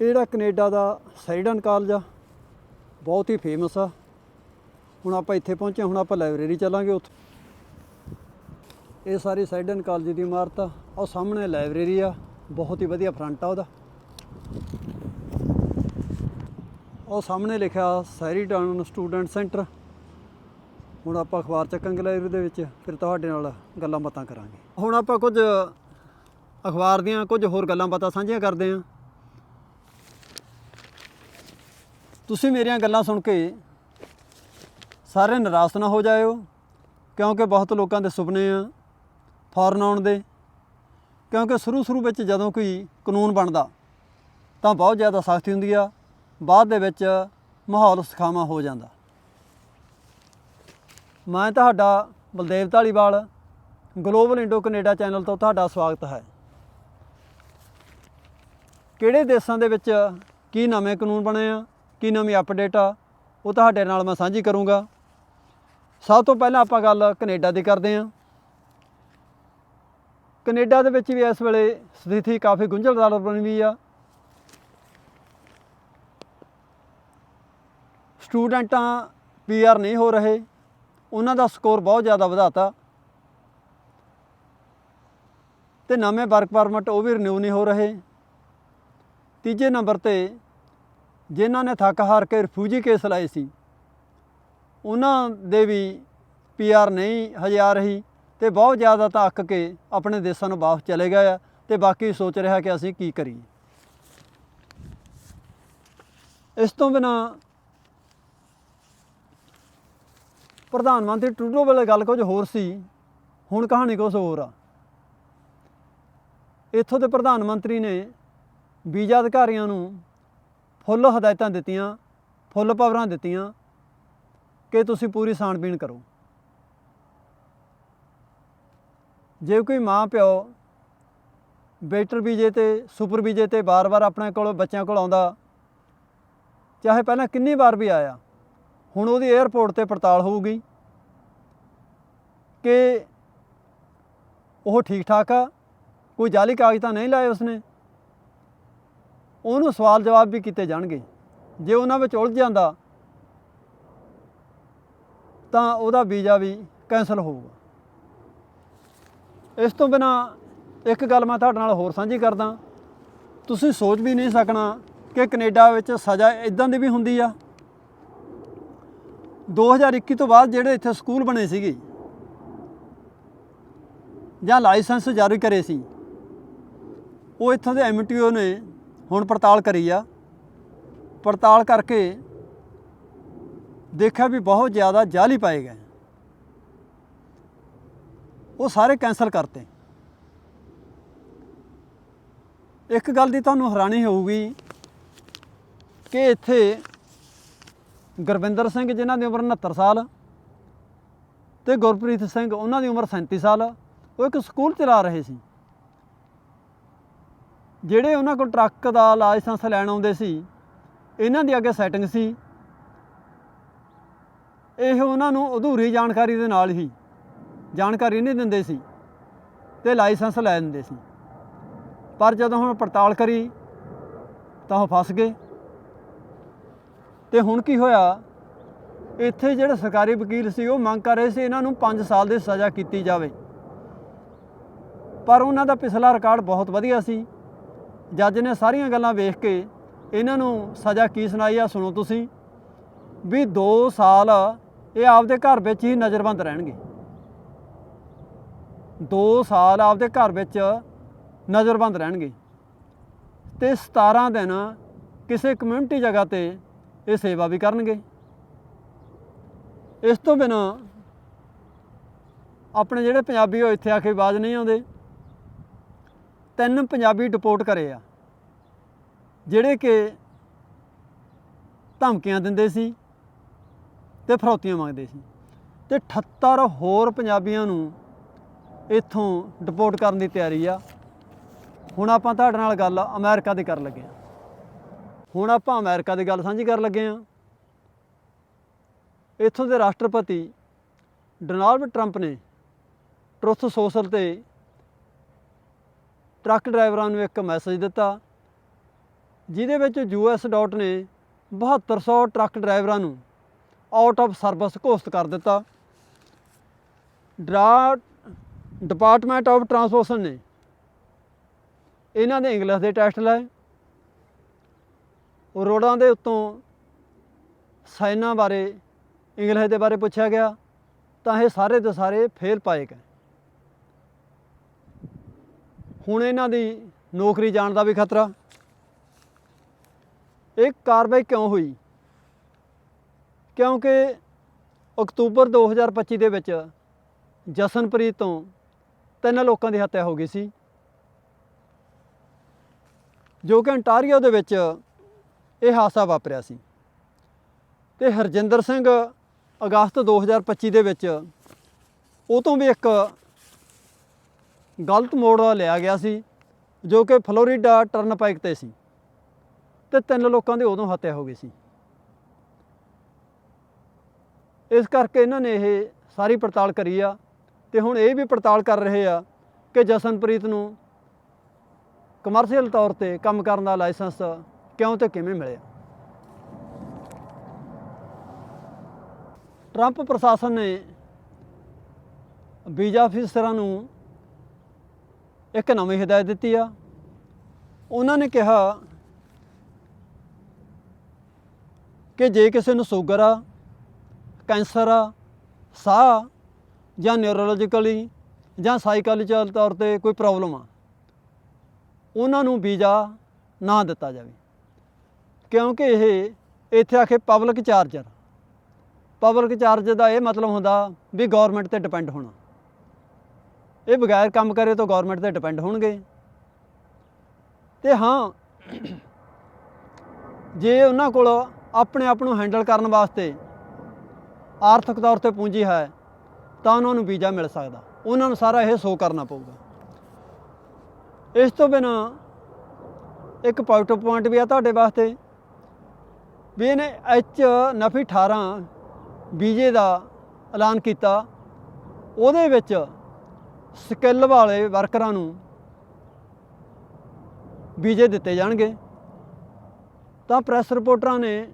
ਇਹ ਜਿਹੜਾ ਕੈਨੇਡਾ ਦਾ ਸੈਰੀਡਨ ਕਾਲਜ ਆ, ਬਹੁਤ ਹੀ ਫੇਮਸ ਆ। ਹੁਣ ਆਪਾਂ ਇੱਥੇ ਪਹੁੰਚੇ, ਹੁਣ ਆਪਾਂ ਲਾਇਬ੍ਰੇਰੀ ਚੱਲਾਂਗੇ ਉੱਥੇ। ਇਹ ਸਾਰੀ ਸੈਰੀਡਨ ਕਾਲਜ ਦੀ ਇਮਾਰਤ ਆ ਉਹ ਸਾਹਮਣੇ ਲਾਇਬ੍ਰੇਰੀ ਆ, ਬਹੁਤ ਹੀ ਵਧੀਆ ਫਰੰਟ ਆ ਉਹਦਾ। ਉਹ ਸਾਹਮਣੇ ਲਿਖਿਆ ਸੈਰੀਡਨ ਸਟੂਡੈਂਟ ਸੈਂਟਰ। ਹੁਣ ਆਪਾਂ ਅਖਬਾਰ ਚੱਕਾਂਗੇ ਲਾਇਬ੍ਰੇਰੀ ਦੇ ਵਿੱਚ, ਫਿਰ ਤੁਹਾਡੇ ਨਾਲ ਗੱਲਾਂ ਬਾਤਾਂ ਕਰਾਂਗੇ। ਹੁਣ ਆਪਾਂ ਕੁਝ ਅਖਬਾਰ ਦੀਆਂ ਕੁਝ ਹੋਰ ਗੱਲਾਂ ਬਾਤਾਂ ਸਾਂਝੀਆਂ ਕਰਦੇ ਹਾਂ ਤੁਸੀਂ ਮੇਰੀਆਂ ਗੱਲਾਂ ਸੁਣ ਕੇ ਸਾਰੇ ਨਿਰਾਸ਼ ਨਾ ਹੋ ਜਾਇਓ, ਕਿਉਂਕਿ ਬਹੁਤ ਲੋਕਾਂ ਦੇ ਸੁਪਨੇ ਆ ਫੌਰਨ ਆਉਣ ਦੇ। ਕਿਉਂਕਿ ਸ਼ੁਰੂ ਸ਼ੁਰੂ ਵਿੱਚ ਜਦੋਂ ਕੋਈ ਕਾਨੂੰਨ ਬਣਦਾ, ਤਾਂ ਬਹੁਤ ਜ਼ਿਆਦਾ ਸਖਤੀ ਹੁੰਦੀ ਆ, ਬਾਅਦ ਦੇ ਵਿੱਚ ਮਾਹੌਲ ਸੁਖਾਵਾਂ ਹੋ ਜਾਂਦਾ। ਮੈਂ ਤੁਹਾਡਾ Baldev Dhaliwal global Indo Canada channel ਤੋਂ ਤੁਹਾਡਾ ਸਵਾਗਤ ਹੈ। ਕਿਹੜੇ ਦੇਸ਼ਾਂ ਦੇ ਵਿੱਚ ਕੀ ਨਵੇਂ ਕਾਨੂੰਨ ਬਣੇ ਆ? ਕੀ ਨਵੀਂ ਅਪਡੇਟ ਆ, ਉਹ ਤੁਹਾਡੇ ਨਾਲ ਮੈਂ ਸਾਂਝੀ ਕਰੂੰਗਾ। ਸਭ ਤੋਂ ਪਹਿਲਾਂ ਆਪਾਂ ਗੱਲ ਕੈਨੇਡਾ ਦੀ ਕਰਦੇ ਹਾਂ। ਕੈਨੇਡਾ ਦੇ ਵਿੱਚ ਵੀ ਇਸ ਵੇਲੇ ਸਥਿਤੀ ਕਾਫੀ ਗੁੰਝਲਦਾਰ ਬਣੀ ਹੋਈ ਆ। ਸਟੂਡੈਂਟਾਂ ਪੀਆਰ ਨਹੀਂ ਹੋ ਰਹੇ, ਉਹਨਾਂ ਦਾ ਸਕੋਰ ਬਹੁਤ ਜ਼ਿਆਦਾ ਵਧਾਤਾ। ਤੇ ਨਵੇਂ ਵਰਕ ਪਰਮਿਟ ਉਹ ਵੀ ਰਿਨਿਊ ਨਹੀਂ ਹੋ ਰਹੇ। ਤੀਜੇ ਨੰਬਰ ਤੇ ਜਿਨ੍ਹਾਂ ਨੇ ਥੱਕ ਹਾਰ ਕੇ ਰਿਫਿਊਜੀ ਕੇਸ ਲਾਏ ਸੀ, ਉਹਨਾਂ ਦੇ ਵੀ ਪੀਆਰ ਨਹੀਂ ਹਜੇ ਆ ਰਹੀ ਤੇ ਬਹੁਤ ਜ਼ਿਆਦਾ ਤਾਂ ਅੱਕ ਕੇ ਆਪਣੇ ਦੇਸ਼ਾਂ ਨੂੰ ਵਾਪਸ ਚਲੇ ਗਏ ਆ ਤੇ ਬਾਕੀ ਸੋਚ ਰਿਹਾ ਕਿ ਅਸੀਂ ਕੀ ਕਰੀਏ। ਇਸ ਤੋਂ ਬਿਨਾ ਪ੍ਰਧਾਨ ਮੰਤਰੀ ਟਰੂਡੋ ਵੇਲੇ ਗੱਲ ਕੁਝ ਹੋਰ ਸੀ, ਹੁਣ ਕਹਾਣੀ ਕੁਝ ਹੋਰ ਆ। ਇੱਥੋਂ ਦੇ ਪ੍ਰਧਾਨ ਮੰਤਰੀ ਨੇ ਵੀਜ਼ਾ ਅਧਿਕਾਰੀਆਂ ਨੂੰ ਫੁੱਲ ਹਦਾਇਤਾਂ ਦਿੱਤੀਆਂ, ਫੁੱਲ ਪਾਵਰਾਂ ਦਿੱਤੀਆਂ ਕਿ ਤੁਸੀਂ ਪੂਰੀ ਛਾਣਬੀਣ ਕਰੋ। ਜੇ ਕੋਈ ਮਾਂ, ਪਿਓ ਵੇਟਰ ਵੀਜ਼ੇ ਤੇ ਸੁਪਰ ਵੀਜ਼ੇ ਤੇ ਬਾਰ-ਬਾਰ ਆਪਣੇ ਕੋਲ, ਬੱਚਿਆਂ ਕੋਲ ਆਉਂਦਾ, ਚਾਹੇ ਪਹਿਲਾਂ ਕਿੰਨੀ ਵਾਰ ਵੀ ਆਇਆ, ਹੁਣ ਉਹਦੀ 에ਅਰਪੋਰਟ ਤੇ ਪੜਤਾਲ ਹੋਊਗੀ ਕਿ ਉਹ ਠੀਕ ਠਾਕ ਆ, ਕੋਈ ਜਾਲੀ ਕਾਗਜ਼ ਤਾਂ ਨਹੀਂ ਲਾਏ ਉਸਨੇ? ਉਹਨੂੰ ਸਵਾਲ ਜਵਾਬ ਵੀ ਕੀਤੇ ਜਾਣਗੇ। ਜੇ ਉਹਨਾਂ ਵਿੱਚ ਉਲਝ ਜਾਂਦਾ, ਤਾਂ ਉਹਦਾ ਵੀਜ਼ਾ ਵੀ ਕੈਂਸਲ ਹੋਊਗਾ। ਇਸ ਤੋਂ ਬਿਨਾ ਇੱਕ ਗੱਲ ਮੈਂ ਤੁਹਾਡੇ ਨਾਲ ਹੋਰ ਸਾਂਝੀ ਕਰਦਾ। ਤੁਸੀਂ ਸੋਚ ਵੀ ਨਹੀਂ ਸਕਣਾ ਕਿ ਕੈਨੇਡਾ ਵਿੱਚ ਸਜ਼ਾ ਇਦਾਂ ਦੀ ਵੀ ਹੁੰਦੀ ਆ। 2021 ਤੋਂ ਬਾਅਦ ਜਿਹੜੇ ਇੱਥੇ ਸਕੂਲ ਬਣੇ ਸੀਗੇ, ਜਾਂ ਲਾਇਸੈਂਸ ਜਾਰੀ ਕਰੇ ਸੀ, ਉਹ ਇੱਥੋਂ ਦੇ ਐਮਟੀਓ ਨੇ ਹੁਣ ਪੜਤਾਲ ਕਰੀ ਆ। ਪੜਤਾਲ ਕਰਕੇ ਦੇਖਿਆ ਵੀ ਬਹੁਤ ਜ਼ਿਆਦਾ ਜਾਲੀ ਪਾਏ ਗਏ। ਉਹ ਸਾਰੇ ਕੈਨਸਲ ਕਰਤੇ। ਇੱਕ ਗੱਲ ਦੀ ਤੁਹਾਨੂੰ ਹੈਰਾਨੀ ਹੋਊਗੀ ਕਿ ਇੱਥੇ ਗੁਰਵਿੰਦਰ ਸਿੰਘ ਜਿਨ੍ਹਾਂ ਦੀ ਉਮਰ 69 ਸਾਲ ਤੇ ਗੁਰਪ੍ਰੀਤ ਸਿੰਘ ਉਹਨਾਂ ਦੀ ਉਮਰ 37 ਸਾਲ, ਉਹ ਇੱਕ ਸਕੂਲ ਚਲਾ ਰਹੇ ਸੀ। ਜਿਹੜੇ ਉਹਨਾਂ ਕੋਲ ਟਰੱਕ ਦਾ ਲਾਇਸੈਂਸ ਲੈਣ ਆਉਂਦੇ ਸੀ, ਇਹਨਾਂ ਦੀ ਅੱਗੇ ਸੈਟਿੰਗ ਸੀ। ਇਹ ਉਹਨਾਂ ਨੂੰ ਅਧੂਰੀ ਜਾਣਕਾਰੀ ਦੇ ਨਾਲ ਹੀ ਜਾਣਕਾਰੀ ਨਹੀਂ ਦਿੰਦੇ ਸੀ ਤੇ ਲਾਇਸੈਂਸ ਲੈ ਦਿੰਦੇ ਸੀ। ਪਰ ਜਦੋਂ ਹੁਣ ਪੜਤਾਲ ਕਰੀ ਤਾਂ ਉਹ ਫਸ ਗਏ। ਤੇ ਹੁਣ ਕੀ ਹੋਇਆ? ਇੱਥੇ ਜਿਹੜੇ ਸਰਕਾਰੀ ਵਕੀਲ ਸੀ, ਉਹ ਮੰਗ ਕਰ ਰਹੇ ਸੀ ਇਹਨਾਂ ਨੂੰ 5 ਸਾਲ ਦੀ ਸਜ਼ਾ ਕੀਤੀ ਜਾਵੇ। ਪਰ ਉਹਨਾਂ ਦਾ ਪਿਛਲਾ ਰਿਕਾਰਡ ਬਹੁਤ ਵਧੀਆ ਸੀ। ਜੱਜ ਨੇ ਸਾਰੀਆਂ ਗੱਲਾਂ ਵੇਖ ਕੇ ਇਹਨਾਂ ਨੂੰ ਸਜ਼ਾ ਕੀ ਸੁਣਾਈ ਆ ਸੁਣੋ ਤੁਸੀਂ, ਵੀ 2 ਸਾਲ ਇਹ ਆਪਦੇ ਘਰ ਵਿੱਚ ਹੀ ਨਜ਼ਰਬੰਦ ਰਹਿਣਗੇ। 2 ਸਾਲ ਆਪਦੇ ਘਰ ਵਿੱਚ ਨਜ਼ਰਬੰਦ ਰਹਿਣਗੇ। ਤੇ 17 ਦਿਨ ਕਿਸੇ ਕਮਿਊਨਿਟੀ ਜਗ੍ਹਾ ਤੇ ਇਹ ਸੇਵਾ ਵੀ ਕਰਨਗੇ। ਇਸ ਤੋਂ ਬਿਨਾ ਆਪਣੇ ਜਿਹੜੇ ਪੰਜਾਬੀ ਉਹ ਇੱਥੇ ਆ ਕੇ ਆਵਾਜ਼ ਨਹੀਂ ਆਉਂਦੇ। ਤਿੰਨ ਪੰਜਾਬੀ ਡਿਪੋਰਟ ਕਰੇ ਆ, ਜਿਹੜੇ ਕਿ ਧਮਕੀਆਂ ਦਿੰਦੇ ਸੀ ਤੇ ਫਰੌਤੀਆਂ ਮੰਗਦੇ ਸੀ ਤੇ 78 ਹੋਰ ਪੰਜਾਬੀਆਂ ਨੂੰ ਇੱਥੋਂ ਡਿਪੋਰਟ ਕਰਨ ਦੀ ਤਿਆਰੀ ਆ। ਹੁਣ ਆਪਾਂ ਤੁਹਾਡੇ ਨਾਲ ਗੱਲ ਅਮਰੀਕਾ ਦੀ ਕਰਨ ਲੱਗੇ ਆ। ਹੁਣ ਆਪਾਂ ਅਮਰੀਕਾ ਦੀ ਗੱਲ ਸਾਂਝੀ ਕਰਨ ਲੱਗੇ ਆ। ਇੱਥੋਂ ਦੇ ਰਾਸ਼ਟਰਪਤੀ ਡੋਨਾਲਡ ਟਰੰਪ ਨੇ ਟਰੁੱਥ ਸੋਸ਼ਲ ਤੇ ਟਰੱਕ ਡਰਾਈਵਰਾਂ ਨੂੰ ਇੱਕ ਮੈਸੇਜ ਦਿੱਤਾ, ਜਿਹਦੇ ਵਿੱਚ ਯੂਐਸ ਡਾਟ ਨੇ 7200 ਟਰੱਕ ਡਰਾਈਵਰਾਂ ਨੂੰ ਆਊਟ ਆਫ ਸਰਵਿਸ ਘੋਸ਼ਿਤ ਕਰ ਦਿੱਤਾ। ਡਰਾ ਡਿਪਾਰਟਮੈਂਟ ਆਫ ਟਰਾਂਸਪੋਰਟੇਸ਼ਨ ਨੇ ਇਹਨਾਂ ਦੇ ਇੰਗਲਿਸ਼ ਦੇ ਟੈਸਟ ਲਏ। ਰੋਡਾਂ ਦੇ ਉੱਤੋਂ ਸਾਈਨਾਂ ਬਾਰੇ ਇੰਗਲਿਸ਼ ਦੇ ਬਾਰੇ ਪੁੱਛਿਆ ਗਿਆ, ਤਾਂ ਇਹ ਸਾਰੇ ਦੇ ਸਾਰੇ ਫੇਲ ਪਾਏ ਗਏ। ਹੁਣ ਇਹਨਾਂ ਦੀ ਨੌਕਰੀ ਜਾਣ ਦਾ ਵੀ ਖਤਰਾ। ਇਹ ਕਾਰਵਾਈ ਕਿਉਂ ਹੋਈ? ਕਿਉਂਕਿ ਅਕਤੂਬਰ 2025 ਦੇ ਵਿੱਚ ਜਸਨਪ੍ਰੀਤ ਤੋਂ ਤਿੰਨ ਲੋਕਾਂ ਦੀ ਹੱਤਿਆ ਹੋ ਗਈ ਸੀ। ਜੋ ਕਿ ਅੰਟਾਰੀਓ ਦੇ ਵਿੱਚ ਇਹ ਹਾਦਸਾ ਵਾਪਰਿਆ ਸੀ। ਤੇ ਹਰਜਿੰਦਰ ਸਿੰਘ ਅਗਸਤ 2025 ਦੇ ਵਿੱਚ ਉਹ ਤੋਂ ਵੀ ਇੱਕ ਗਲਤ ਮੋੜ ਲਿਆ ਗਿਆ ਸੀ, ਜੋ ਕਿ ਫਲੋਰੀਡਾ ਟਰਨਪਾਈਕ ਤੇ ਸੀ ਤੇ ਤਿੰਨ ਲੋਕਾਂ ਦੀ ਉਦੋਂ ਹੱਤਿਆ ਹੋ ਗਈ ਸੀ। ਇਸ ਕਰਕੇ ਇਹਨਾਂ ਨੇ ਇਹ ਸਾਰੀ ਪੜਤਾਲ ਕਰੀ ਆ ਤੇ ਹੁਣ ਇਹ ਵੀ ਪੜਤਾਲ ਕਰ ਰਹੇ ਆ ਕਿ ਜਸਨਪ੍ਰੀਤ ਨੂੰ ਕਮਰਸ਼ੀਅਲ ਤੌਰ ਤੇ ਕੰਮ ਕਰਨ ਦਾ ਲਾਇਸੈਂਸ ਕਿਉਂ ਤੇ ਕਿਵੇਂ ਮਿਲਿਆ। ਟਰੰਪ ਪ੍ਰਸ਼ਾਸਨ ਨੇ ਵੀਜ਼ਾ ਅਫੀਸਰਾਂ ਨੂੰ ਇੱਕ ਨਵੀਂ ਹਦਾਇਤ ਦਿੱਤੀ ਆ। ਉਹਨਾਂ ਨੇ ਕਿਹਾ ਕਿ ਜੇ ਕਿਸੇ ਨੂੰ ਸ਼ੂਗਰ ਆ, ਕੈਂਸਰ ਆ, ਸਾਹ ਜਾਂ ਨਿਊਰੋਲੋਜੀਕਲੀ ਜਾਂ ਸਾਈਕੋਲੋਜੀਕਲ ਤੌਰ ਤੇ ਕੋਈ ਪ੍ਰੋਬਲਮ ਆ, ਉਹਨਾਂ ਨੂੰ ਵੀਜ਼ਾ ਨਾ ਦਿੱਤਾ ਜਾਵੇ। ਕਿਉਂਕਿ ਇਹ ਇੱਥੇ ਆ ਕੇ ਪਬਲਿਕ ਚਾਰਜਰ ਪਬਲਿਕ ਚਾਰਜ ਦਾ ਇਹ ਮਤਲਬ ਹੁੰਦਾ ਵੀ ਗਵਰਨਮੈਂਟ ਤੇ ਡਿਪੈਂਡ ਹੋਣਾ। ਇਹ ਬਗੈਰ ਕੰਮ ਕਰੇ ਤੋਂ ਗਵਰਨਮੈਂਟ ਤੇ ਡਿਪੈਂਡ ਹੋਣਗੇ। ਤੇ ਹਾਂ, ਜੇ ਉਹਨਾਂ ਕੋਲ ਆਪਣੇ ਆਪ ਨੂੰ ਹੈਂਡਲ ਕਰਨ ਵਾਸਤੇ ਆਰਥਿਕ ਤੌਰ ਤੇ ਪੂੰਜੀ ਹੈ, ਤਾਂ ਉਹਨਾਂ ਨੂੰ ਵੀਜ਼ਾ ਮਿਲ ਸਕਦਾ। ਉਹਨਾਂ ਨੂੰ ਸਾਰਾ ਇਹ ਸ਼ੋ ਕਰਨਾ ਪਊਗਾ। ਇਸ ਤੋਂ ਬਿਨਾ ਇੱਕ ਪਾਜ਼ਿਟਿਵ ਪੁਆਇੰਟ ਵੀ ਆ ਤੁਹਾਡੇ ਵਾਸਤੇ। ਵੀ ਇਹਨੇ ਐਚ ਨਫੀ 18 ਵੀਜ਼ੇ ਦਾ ਐਲਾਨ ਕੀਤਾ। ਉਹਦੇ ਵਿੱਚ ਸਕਿੱਲ ਵਾਲੇ ਵਰਕਰਾਂ ਨੂੰ ਵੀਜ਼ੇ ਦਿੱਤੇ ਜਾਣਗੇ। ਤਾਂ ਪ੍ਰੈਸ ਰਿਪੋਰਟਰਾਂ ਨੇ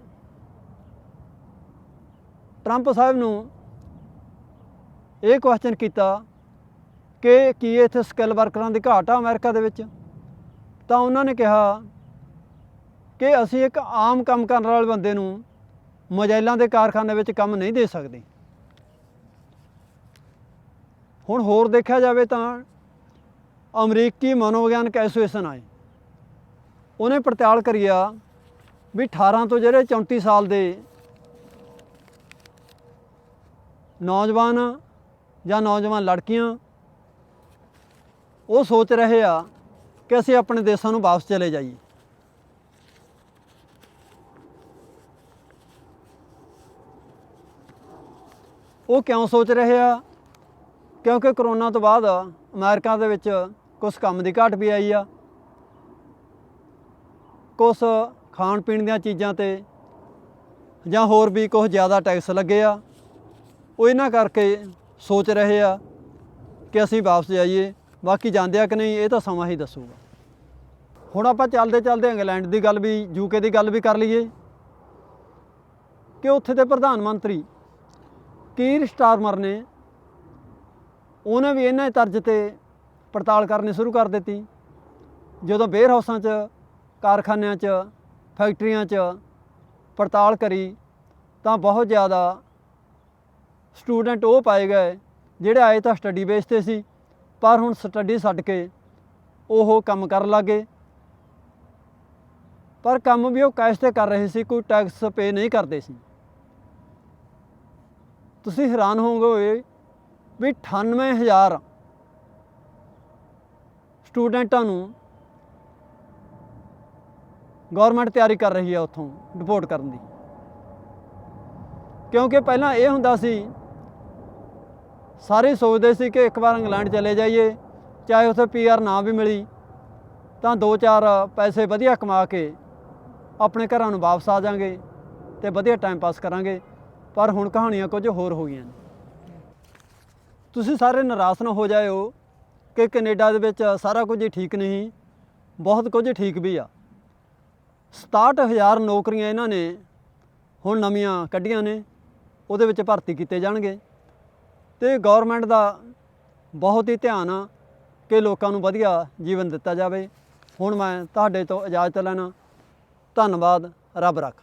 ਟਰੰਪ ਸਾਹਿਬ ਨੂੰ ਇਹ ਕੁਐਸਚਨ ਕੀਤਾ ਕਿ ਕੀ ਇੱਥੇ ਸਕਿੱਲ ਵਰਕਰਾਂ ਦੀ ਘਾਟ ਆ ਅਮਰੀਕਾ ਦੇ ਵਿੱਚ? ਤਾਂ ਉਹਨਾਂ ਨੇ ਕਿਹਾ ਕਿ ਅਸੀਂ ਇੱਕ ਆਮ ਕੰਮ ਕਰਨ ਵਾਲੇ ਬੰਦੇ ਨੂੰ ਮੋਜਾਈਲਾਂ ਦੇ ਕਾਰਖਾਨੇ ਵਿੱਚ ਕੰਮ ਨਹੀਂ ਦੇ ਸਕਦੇ। ਹੁਣ ਹੋਰ ਦੇਖਿਆ ਜਾਵੇ ਤਾਂ ਅਮਰੀਕੀ ਮਨੋਵਿਗਿਆਨਕ ਐਸੋਸੀਏਸ਼ਨ ਆਏ। ਉਹਨੇ ਪੜਤਾਲ ਕਰੀ ਆ ਵੀ 18 ਤੋਂ ਜਿਹੜੇ 34 ਸਾਲ ਦੇ ਨੌਜਵਾਨ ਜਾਂ ਨੌਜਵਾਨ ਲੜਕੀਆਂ, ਉਹ ਸੋਚ ਰਹੇ ਆ ਕਿ ਅਸੀਂ ਆਪਣੇ ਦੇਸ਼ਾਂ ਨੂੰ ਵਾਪਸ ਚਲੇ ਜਾਈਏ। ਉਹ ਕਿਉਂ ਸੋਚ ਰਹੇ ਆ? ਕਿਉਂਕਿ ਕਰੋਨਾ ਤੋਂ ਬਾਅਦ ਅਮਰੀਕਾ ਦੇ ਵਿੱਚ ਕੁਝ ਕੰਮ ਦੀ ਘਾਟ ਵੀ ਆਈ ਆ। ਕੁਝ ਖਾਣ ਪੀਣ ਦੀਆਂ ਚੀਜ਼ਾਂ ਤੇ ਜਾਂ ਹੋਰ ਵੀ ਕੁਝ ਜ਼ਿਆਦਾ ਟੈਕਸ ਲੱਗੇ ਆ। ਉਹ ਇਹਨਾਂ ਕਰਕੇ ਸੋਚ ਰਹੇ ਆ ਕਿ ਅਸੀਂ ਵਾਪਸ ਜਾਈਏ। ਬਾਕੀ ਜਾਂਦੇ ਆ ਕਿ ਨਹੀਂ, ਇਹ ਤਾਂ ਸਮਾਂ ਹੀ ਦੱਸੂਗਾ। ਹੁਣ ਆਪਾਂ ਚੱਲਦੇ ਚੱਲਦੇ ਇੰਗਲੈਂਡ ਦੀ ਗੱਲ ਵੀ ਯੂਕੇ ਦੀ ਗੱਲ ਵੀ ਕਰ ਲਈਏ। ਕਿ ਉੱਥੇ ਦੇ ਪ੍ਰਧਾਨ ਮੰਤਰੀ ਕੀਰ ਸਟਾਰਮਰ ਨੇ ਉਹਨੇ ਵੀ ਇਹਨਾਂ ਤਰਜ਼ ਤੇ ਪੜਤਾਲ ਕਰਨੀ ਸ਼ੁਰੂ ਕਰ ਦਿੱਤੀ। ਜਦੋਂ ਵੇਅਰ ਹਾਊਸਾਂ 'ਚ, ਕਾਰਖਾਨਿਆਂ 'ਚ ਫੈਕਟਰੀਆਂ 'ਚ ਪੜਤਾਲ ਕਰੀ, ਤਾਂ ਬਹੁਤ ਜ਼ਿਆਦਾ ਸਟੂਡੈਂਟ ਉਹ ਪਾਏ ਗਏ, ਜਿਹੜੇ ਆਏ ਤਾਂ ਸਟੱਡੀ ਬੇਸ ਤੇ ਸੀ, ਪਰ ਹੁਣ ਸਟੱਡੀ ਛੱਡ ਕੇ ਉਹ ਕੰਮ ਕਰਨ ਲੱਗੇ। ਪਰ ਕੰਮ ਵੀ ਉਹ ਕੈਸ਼ ਤੇ ਕਰ ਰਹੇ ਸੀ, ਕੋਈ ਟੈਕਸ ਪੇ ਨਹੀਂ ਕਰਦੇ ਸੀ। ਤੁਸੀਂ ਹੈਰਾਨ ਹੋਵੋਗੇ ਵੀ 98000 ਸਟੂਡੈਂਟਾਂ ਨੂੰ ਗਵਰਨਮੈਂਟ ਤਿਆਰੀ ਕਰ ਰਹੀ ਹੈ ਉੱਥੋਂ ਡਿਪੋਰਟ ਕਰਨ ਦੀ। ਕਿਉਂਕਿ ਪਹਿਲਾਂ ਇਹ ਹੁੰਦਾ ਸੀ, ਸਾਰੇ ਸੋਚਦੇ ਸੀ ਕਿ ਇੱਕ ਵਾਰ ਇੰਗਲੈਂਡ ਚਲੇ ਜਾਈਏ, ਚਾਹੇ ਉੱਥੇ ਪੀਆਰ ਨਾ ਵੀ ਮਿਲੀ, ਤਾਂ ਦੋ ਚਾਰ ਪੈਸੇ ਵਧੀਆ ਕਮਾ ਕੇ ਆਪਣੇ ਘਰਾਂ ਨੂੰ ਵਾਪਸ ਆ ਜਾਾਂਗੇ ਤੇ ਵਧੀਆ ਟਾਈਮ ਪਾਸ ਕਰਾਂਗੇ। ਪਰ ਹੁਣ ਕਹਾਣੀਆਂ ਕੁਝ ਹੋਰ ਹੋ ਗਈਆਂ ਨੇ। ਤੁਸੀਂ ਸਾਰੇ ਨਿਰਾਸ਼ ਨਾ ਹੋ ਜਾਇਓ ਕਿ ਕੈਨੇਡਾ ਦੇ ਵਿੱਚ ਸਾਰਾ ਕੁਝ ਹੀ ਠੀਕ ਨਹੀਂ, ਬਹੁਤ ਕੁਝ ਠੀਕ ਵੀ ਆ। 67000 ਨੌਕਰੀਆਂ ਇਹਨਾਂ ਨੇ ਹੁਣ ਨਵੀਆਂ ਕੱਢੀਆਂ ਨੇ, ਉਹਦੇ ਵਿੱਚ ਭਰਤੀ ਕੀਤੇ ਜਾਣਗੇ। ਤੇ ਗਵਰਨਮੈਂਟ ਦਾ ਬਹੁਤ ਹੀ ਧਿਆਨ ਆ ਕਿ ਲੋਕਾਂ ਨੂੰ ਵਧੀਆ ਜੀਵਨ ਦਿੱਤਾ ਜਾਵੇ। ਹੁਣ ਮੈਂ ਤੁਹਾਡੇ ਤੋਂ ਇਜਾਜ਼ਤ ਲੈਣਾ। ਧੰਨਵਾਦ, ਰੱਬ ਰੱਖ।